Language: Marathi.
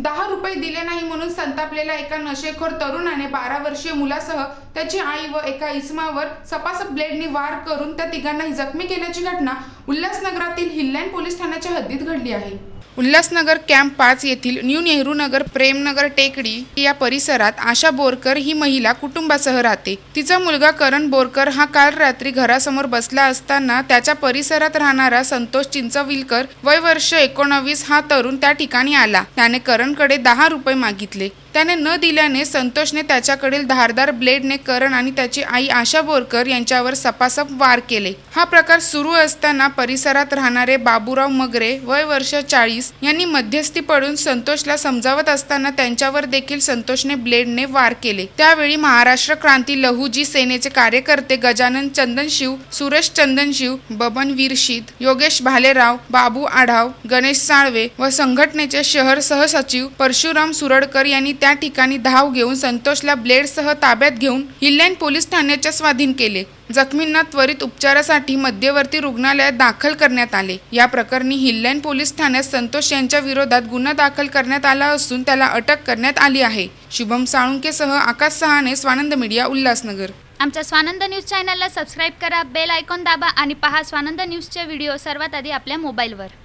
दहा रुपये दिले नाही म्हणून संतापलेल्या एका नशेखोर तरुणाने बारा वर्षीय मुलासह त्याची आई व एका इस्मावर सपासप ब्लेडनी वार करून त्या तिघांनाही जखमी केल्याची घटना उल्हासनगरातील हिल्लॅन पोलीस ठाण्याच्या हद्दीत घडली आहे. उल्हासनगर कॅम्प पाच येथील न्यू नेहरू नगर प्रेमनगर टेकडी या परिसरात आशा बोरकर ही महिला कुटुंबासह राहते. तिचा मुलगा करण बोरकर हा काल रात्री घरासमोर बसला असताना त्याच्या परिसरात राहणारा संतोष चिंचविलकर वय वर्ष एकोणावीस हा तरुण त्या ठिकाणी आला. त्याने करणकडे दहा रुपये मागितले. त्याने न दिल्याने संतोषने त्याच्याकडील धारदार ब्लेडने करण आणि त्याची आई आशा बोरकर यांच्यावर सपासप वार केले. हा प्रकार सुरू असताना परिसरात राहणारे बाबूराव मगरे वय वर्ष चाळीस यांनी मध्यस्थी पडून संतोषला समजावत असताना त्यांच्यावर देखील संतोषने ब्लेडने वार केले. त्यावेळी महाराष्ट्र क्रांती लहुजी सेनेचे कार्यकर्ते गजानन चंदनशिव सुरेश चंदनशिव बबन वीरशीद योगेश भालेराव बाबू आढाव गणेश साळवे व संघटनेचे शहर सहसचिव परशुराम सुरडकर यांनी त्या ठिकाणी धाव घेऊन संतोषला ब्लेडसह ताब्यात घेऊन हिल्लँड पोलीस ठाण्याच्या स्वाधीन केले. जखमींना त्वरित उपचारासाठी मध्यवर्ती रुग्णालयात दाखल करण्यात आले. या प्रकरणी हिल्लँड पोलीस ठाण्यात संतोष यांच्या विरोधात गुन्हा दाखल करण्यात आला असून त्याला अटक करण्यात आली आहे. शुभम साळुंकेसह आकाश सहाने स्वानंद मीडिया उल्हासनगर. आमच्या स्वानंद न्यूज चॅनलला सबस्क्राईब करा बेल आयकॉन दाबा आणि पहा स्वानंद न्यूजचे व्हिडिओ सर्वात आधी आपल्या मोबाईलवर.